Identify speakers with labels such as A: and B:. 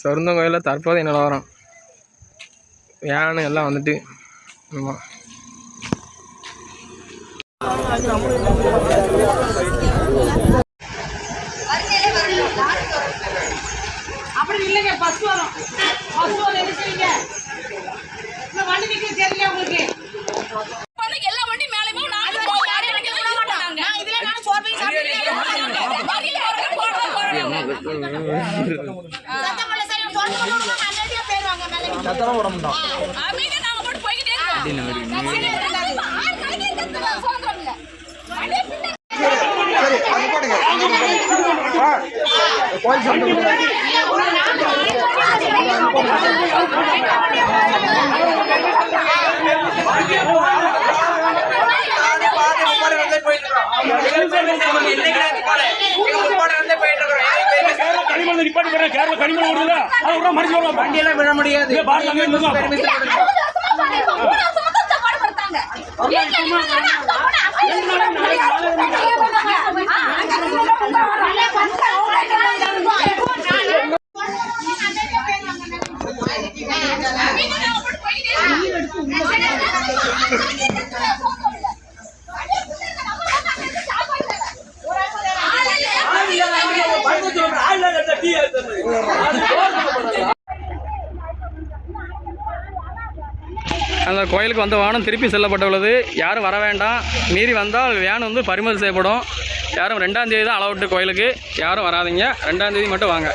A: சொருந்தங்கோயிலில் தற்போதைய நிலவரம். வேனு எல்லாம் வந்துட்டு ஆமாம்
B: அப்படி இல்லைங்க பஸ் வரும். பஸ் வரும்.
C: போறவங்க. அமைதியா நாங்க போட்டு போய்க்கிட்டே இருக்கோம்.
D: கனிமலை நிப்பாட்டி போறேன் கேரள கனிமலை ஓடுதா அது கூட மறிச்சு வரலாம் வண்டி எல்லாம் விட முடியாது. பாருங்க
A: அந்த கோயிலுக்கு வந்த வாகனம் திருப்பி செல்லப்பட்டுள்ளது. யாரும் வர வேண்டாம். மீறி வந்தால் வேன் வந்து பறிமுதல் செய்யப்படும். யாரும் ரெண்டாம் தேதி தான் அளவுட்டு கோயிலுக்கு. யாரும் வராதீங்க. ரெண்டாம் தேதி மட்டும் வாங்க.